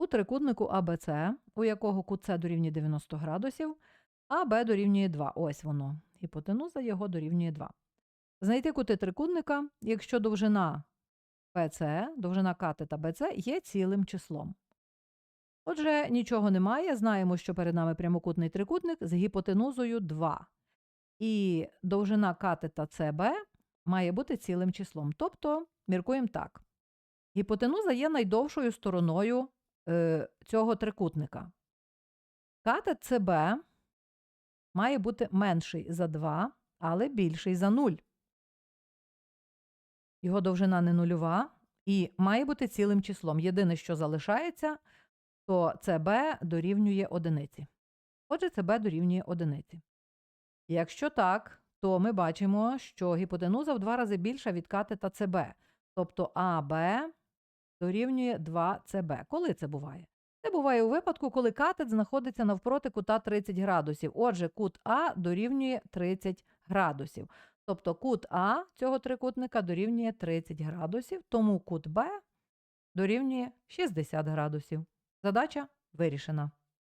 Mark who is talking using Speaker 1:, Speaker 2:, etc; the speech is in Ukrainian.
Speaker 1: У трикутнику АБЦ, у якого кут С дорівнює 90 градусів, а Б дорівнює 2. Ось воно. Гіпотенуза його дорівнює 2. Знайти кути трикутника, якщо довжина BC, довжина катета BC є цілим числом. Отже, нічого немає. Знаємо, що перед нами прямокутний трикутник з гіпотенузою 2. І довжина катета CB має бути цілим числом. Тобто, міркуємо так. Гіпотенуза є найдовшою стороною е, цього трикутника. Катет CB має бути менший за 2, але більший за 0. Його довжина не нульова і має бути цілим числом. Єдине, що залишається, то CB дорівнює одиниці. Отже, CB дорівнює одиниці. Якщо так, то ми бачимо, що гіпотенуза в два рази більша від катета CB. Тобто АБ дорівнює 2CB. Коли це буває? Це буває у випадку, коли катет знаходиться навпроти кута 30 градусів. Отже, кут А дорівнює 30 градусів. Тобто кут А цього трикутника дорівнює 30 градусів, тому кут Б дорівнює 60 градусів. Задача вирішена.